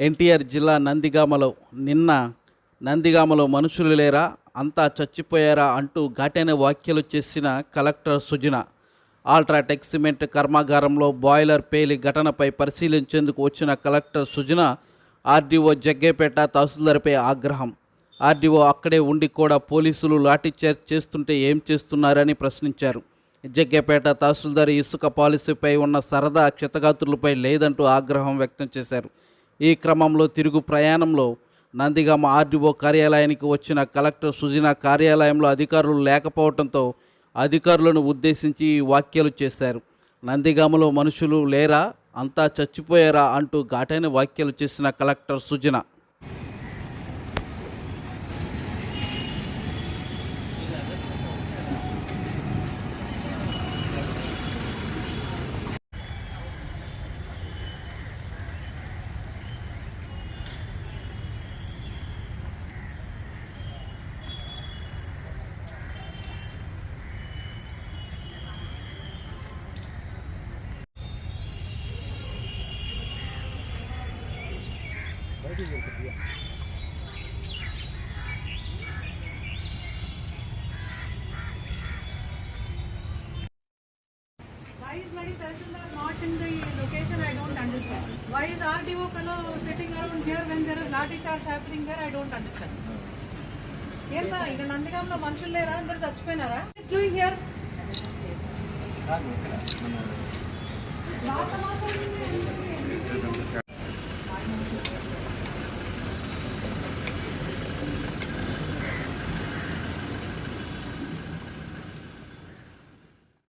ఎన్టీఆర్ జిల్లా నందిగామలో నిన్న నందిగామలో మనుషులు లేరా? అంతా చచ్చిపోయారా? అంటూ ఘాటైన వ్యాఖ్యలు చేసిన కలెక్టర్ సుజన. ఆల్ట్రాటెక్ సిమెంట్ కర్మాగారంలో బాయిలర్ పేలి ఘటనపై పరిశీలించేందుకు వచ్చిన కలెక్టర్ సుజన ఆర్డీఓ జగ్గేపేట తహసీల్దార్పై ఆగ్రహం. ఆర్డీఓ అక్కడే ఉండి కూడా పోలీసులు లాఠీచార్జ్ చేస్తుంటే ఏం చేస్తున్నారని ప్రశ్నించారు. జగ్గేపేట తహసీల్దార్ ఇసుక పాలసీపై ఉన్న సరదా క్షతగాత్రులపై లేదంటూ ఆగ్రహం వ్యక్తం చేశారు. ఈ క్రమంలో తిరుగు ప్రయాణంలో నందిగామ ఆర్డీఓ కార్యాలయానికి వచ్చిన కలెక్టర్ సుజనా కార్యాలయంలో అధికారులు లేకపోవడంతో అధికారులను ఉద్దేశించి ఈ వ్యాఖ్యలు చేశారు. నందిగామలో మనుషులు లేరా? అంతా చచ్చిపోయారా? అంటూ ఘాటైన వ్యాఖ్యలు చేసిన collector Sujana Why is Madi Tahsildar not in the location? I don't understand. Why is RDO fellow sitting around here when there is lathi charge happening there? I don't understand. ఏందా ఇక్కడ నందిగాంలో మనుషులు లేరా అందరు చచ్చిపోయినారా డూయింగ్ హియర్